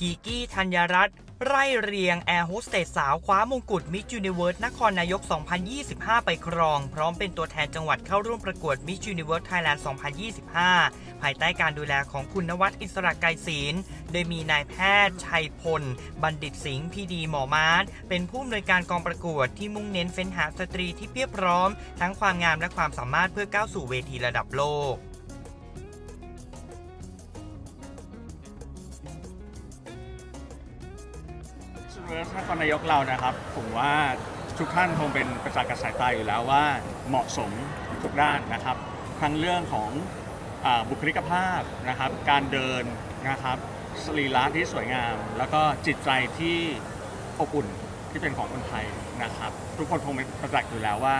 กีกี้ธัญรัตน์ไร่เรียงแอร์โฮสเตสสาวคว้ามงกุฎมิ s ยูนิเวิร์สนครนายก 2025 ไปครอง พร้อมเป็นตัวแทนจังหวัดเข้าร่วมประกวดมิ s ยูนิเวิร์สไทยแลนด์ 2025 ภายใต้การดูแลของคุณนวัดอิสระไกรศีล โดยมีนายแพทย์ ชัยพล บัณฑิตสิงห์พีดีหมอมาร์เป็นผู้อำนวยการกองประกวดที่มุ่งเน้นเฟ้นหาสตรีที่เพียบพร้อม ทั้งความงามและความสามารถเพื่อก้าวสู่เวทีระดับโลก ซูเวอร์สนครนายกเรานะครับ ผมว่าทุกท่านคงเป็นประจักษ์กับสายตาอยู่แล้วว่าเหมาะสมทุกด้านนะครับ ทั้งเรื่องของอาบุคลิกภาพนะครับ การเดินนะครับสรีระที่สวยงาม แล้วก็จิตใจที่อบอุ่นที่เป็นของคนไทยนะครับ ทุกคนคงเป็นประจักษ์อยู่แล้วว่า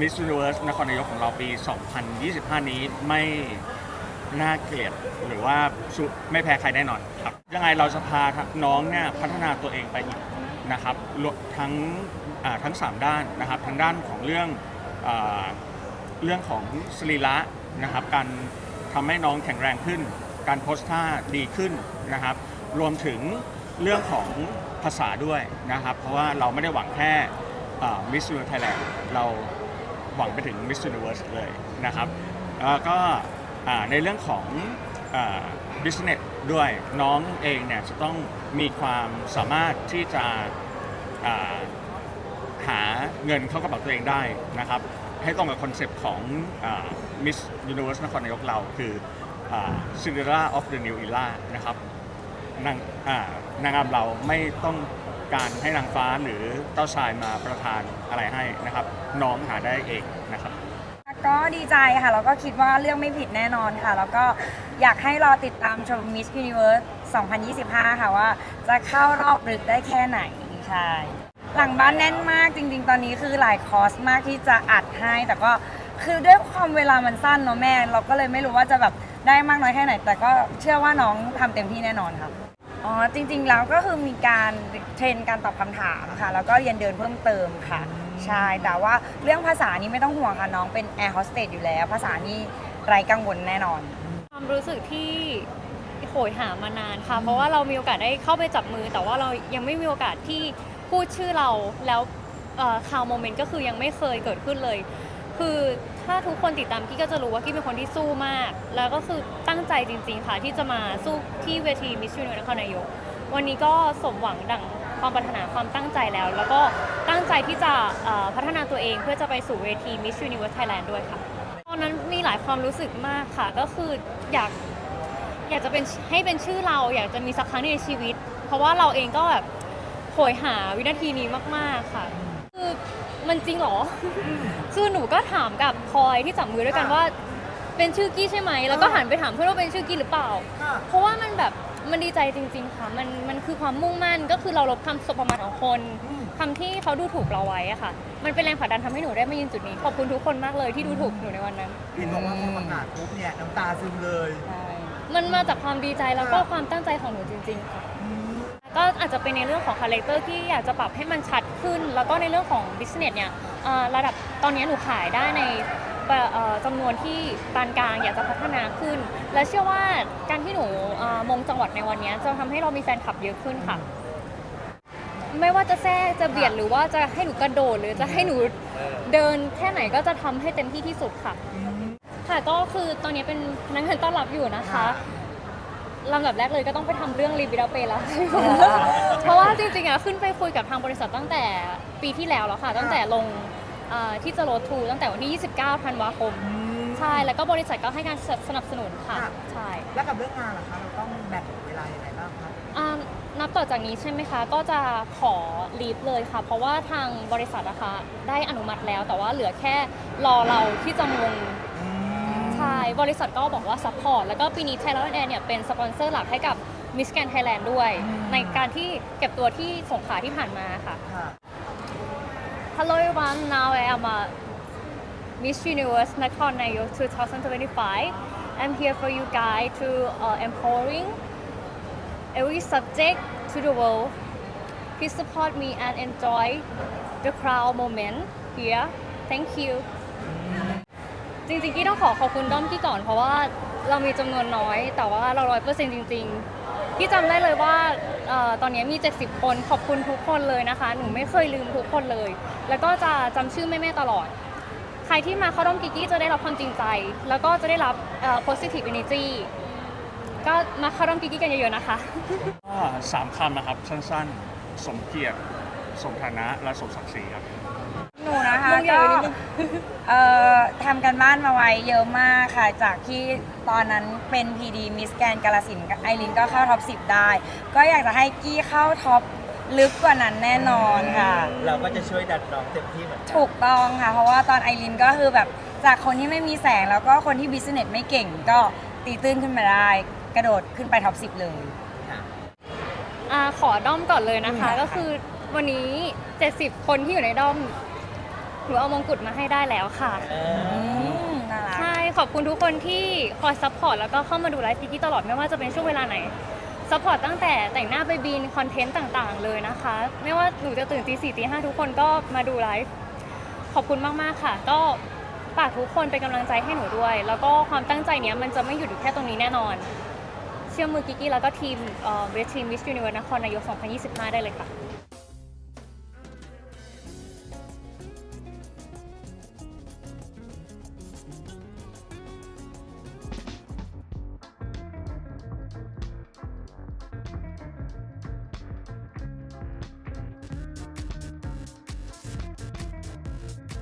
มิส s u น i เวิร์สนครนายกของเราปี 2025 นี้ไม่ น่าเกลียดหรือว่าสุไม่แพ้ใครแน่นอนครับ ยังไงเราจะพาน้องเนี่ยพัฒนาตัวเองไปอีกนะครับทั้งทั้ง 3 ด้านนะครับทั้งด้านของเรื่องอเรื่องของสรีระนะครับการทำให้น้องแข็งแรงขึ้น การโพสท่าดีขึ้นนะครับ รวมถึงเรื่องของภาษาด้วยนะครับ เพราะว่าเราไม่ได้หวังแค่มิส s u น i ไทยแลนด์เราหวังไปถึงมิส s u น i เวิร์สเลยนะครับแล้วก็ อ่าในเรื่องของบิสเนสด้วยน้องเองเนี่ยจะต้องมีความสามารถที่จะอ่าหาเงินเข้ากระเป๋าตัวเองได้นะครับ ให้ตรงกับคอนเซปต์ของมิสยูนิเวอร์สนครนายกเราคือซินเดอเรล่าออฟเดอะนิวอิล่านะครับนางนางงามเราไม่ต้องการให้นางฟ้าหรือเต้าชายมาประทานอะไรให้นะครับ น้องหาได้เองนะครับ ก็ดีใจค่ะแล้วก็คิดว่าเรื่องไม่ผิดแน่นอนค่ะ แล้วก็อยากให้รอติดตามชม Miss Universe 2025 ค่ะว่า จะเข้ารอบลึกได้แค่ไหนใช่หลังบ้านแน่นมากจริง ๆ ตอนนี้คือหลายคอร์สมากที่จะอัดให้ แต่ก็คือด้วยความเวลามันสั้นเนาะแม่ เราก็เลยไม่รู้ว่าจะแบบได้มากน้อยแค่ไหน แต่ก็เชื่อว่าน้องทำเต็มที่แน่นอนค่ะอ๋อจริง ๆ แล้วก็คือมีการเทรนการตอบคำถามค่ะแล้วก็เรียนเดินเพิ่มเติมค่ะ ใช่ แต่ว่าเรื่องภาษานี้ไม่ต้องห่วงค่ะน้องเป็นแอร์โฮสเตสอยู่แล้ว ภาษานี่ไร้กังวลแน่นอน ความรู้สึกที่โหยหามานานค่ะ เพราะว่าเรามีโอกาสได้เข้าไปจับมือ แต่ว่าเรายังไม่มีโอกาสที่พูดชื่อเราแล้วข่าวโมเมนต์ก็คือยังไม่เคยเกิดขึ้นเลย คือถ้าทุกคนติดตามกี้ก็จะรู้ว่ากี้เป็นคนที่สู้มาก แล้วก็คือตั้งใจจริง ๆ ค่ะ ที่จะมาสู้ที่เวทีมิส s u นนครนายก วันนี้ก็สมหวังดัง ความปรารถนาความตั้งใจแล้ว แล้วก็ตั้งใจที่จะพัฒนาตัวเองเพื่อจะไปสู่เวที Miss Universe Thailand ด้วยค่ะ ตอนนั้นมีหลายความรู้สึกมากค่ะ ก็คืออยากอยากจะเป็นให้เป็นชื่อเรา อยากจะมีสักครั้งในชีวิต เพราะว่าเราเองก็แบบโหยหาวินาทีนี้มาก ๆค่ะ คือมันจริงเหรอ คือหนูก็ถามกับพลอยที่จับมือด้วยกันว่า เป็นชื่อกี้ใช่ไหม แล้วก็หันไปถามเพื่อนว่าเป็นชื่อกี้หรือเปล่า เพราะว่ามันแบบ มันดีใจจริง ๆ ค่ะ มันมันคือความมุ่งมั่นก็คือเราลบคำสบประมาทของคนคำที่เขาดูถูกเราไว้อะค่ะ มันเป็นแรงผลักดันทำให้หนูได้มายืนจุดนี้ ขอบคุณทุกคนมากเลยที่ดูถูกหนูในวันนั้น เห็นบอกว่าพอประกาศปุ๊บเนี่ยน้ำตาซึมเลยมันมาจากความดีใจแล้วก็ความตั้งใจของหนูจริงๆค่ะก็อาจจะเป็นในเรื่องของคาแรคเตอร์ที่อยากจะปรับให้มันชัดขึ้น แล้วก็ในเรื่องของบิสเนสเนี่ยเอ่อระดับตอนนี้หนูขายได้ในเอ่อ จำนวนที่ปานกลางอยากจะพัฒนาขึ้น และเชื่อว่าการที่หนูเอ่อมงจังหวัดในวันนี้จะทำให้เรามีแฟนคลับเยอะขึ้นค่ะ ไม่ว่าจะแทรกจะเบียดหรือว่าจะให้หนูกระโดดหรือจะให้หนูเดินแค่ไหนก็จะทำให้เต็มที่ที่สุดค่ะ ค่ะก็คือตอนนี้เป็นพนักงานต้อนรับอยู่นะคะลำดับแรกเลยก็ต้องไปทำเรื่องรีวิดาเปแล้ว เพราะว่าจริงๆอะขึ้นไปคุยกับทางบริษัทตั้งแต่ปีที่แล้วแล้วค่ะ ตั้งแต่ลง เอ่อที่จะโรทูตั้งแต่วันที่ 29 ธันวาคมใช่ แล้วก็บริษัทก็ให้การสนับสนุนค่ะ ค่ะ ใช่แล้วกับเรื่องงานล่ะคะ เราต้องแบ่งเวลายังไงบ้างครับอ่านับต่อจากนี้ใช่ไหมคะ ก็จะขอลีฟเลยค่ะ เพราะว่าทางบริษัทนะคะได้อนุมัติแล้ว แต่ว่าเหลือแค่รอเราที่จะมงใช่ บริษัทก็บอกว่าซัพพอร์ต แล้วก็ปีนี้ Thailand Air เนี่ยเป็นสปอนเซอร์หลักให้กับ Miss Grand Thailand ด้วย อืม ในการที่เก็บตัวที่สงขลาที่ผ่านมาค่ะ ค่ะ Hello everyone, now I am a Miss Universe Nakhon Nayok 2025. I'm here for you guys to uh, empowering every subject to the world. Please support me and enjoy the crowd moment here. Thank you. จริงๆกี้ต้องขอขอบคุณด้อมกี้ก่อนเพราะว่าเรามีจำนวนน้อย แต่ว่าเราร้อยเปอร์เซ็นต์จริง ๆ พี่จำได้เลยว่าเออตอนนี้มี 70 คนขอบคุณทุกคนเลยนะคะ หนูไม่เคยลืมทุกคนเลย แล้วก็จะจำชื่อแม่ๆตลอด ใครที่มาเข้าร่วมกิกกี้จะได้รับความจริงใจ แล้วก็จะได้รับเอ่อ positive energy ก็มาเข้าร่วมกิกกี้กันเยอะๆนะคะ ก็สามคำนะครับ สั้นๆ สมเกียรติ สมฐานะ และสมศักดิ์ศรีครับ หนูนะคะเรื่องใหญ่ก็ไปนิดนึงเอ่อทำกันบ้านมาไว้เยอะมากค่ะ จากที่ตอนนั้นเป็น PD มิสแกนกาลสินธุ์ไอรินก็เข้าท็อป 10 ได้ ก็อยากจะให้กี้เข้าท็อปลึกกว่านั้นแน่นอนค่ะ เราก็จะช่วยดันน้องเต็มที่เหมือนกันถูกต้องค่ะ เพราะว่าตอนไอรินก็คือแบบจากคนที่ไม่มีแสงแล้วก็คนที่บิสเนสไม่เก่งก็ตีตื้นขึ้นมาได้ กระโดดขึ้นไปท็อป 10 เลยอ่าขอด้อมก่อนเลยนะคะอืมก็คือวันนี้ 70 คนที่อยู่ในด้อมห นูเอามงกุฎมาให้ได้แล้วค่ะเออือมน่ารัก ใช่ ขอบคุณทุกคนที่คอยซัพพอร์ตแล้วก็เข้ามาดูไลฟ์พิกกี้ตลอดไม่ว่าจะเป็นช่วงเวลาไหนซัพพอร์ตตั้งแต่แต่งหน้าไปบินคอนเทนต์ต่างๆ เลยนะคะ ไม่ว่าหนูจะตื่นตีสี่ตีห้าทุกคนก็มาดูไลฟ์ขอบคุณมากๆค่ะ ก็ฝากทุกคนเป็นกำลังใจให้หนูด้วย แล้วก็ความตั้งใจเนี้ยมันจะไม่หยุดอยู่แค่ตรงนี้แน่นอน เชื่อมือกิกกี้แล้วก็ทีมเวทีมิสยูนิเวิร์สนครนายก 2025 ได้เลยค่ะ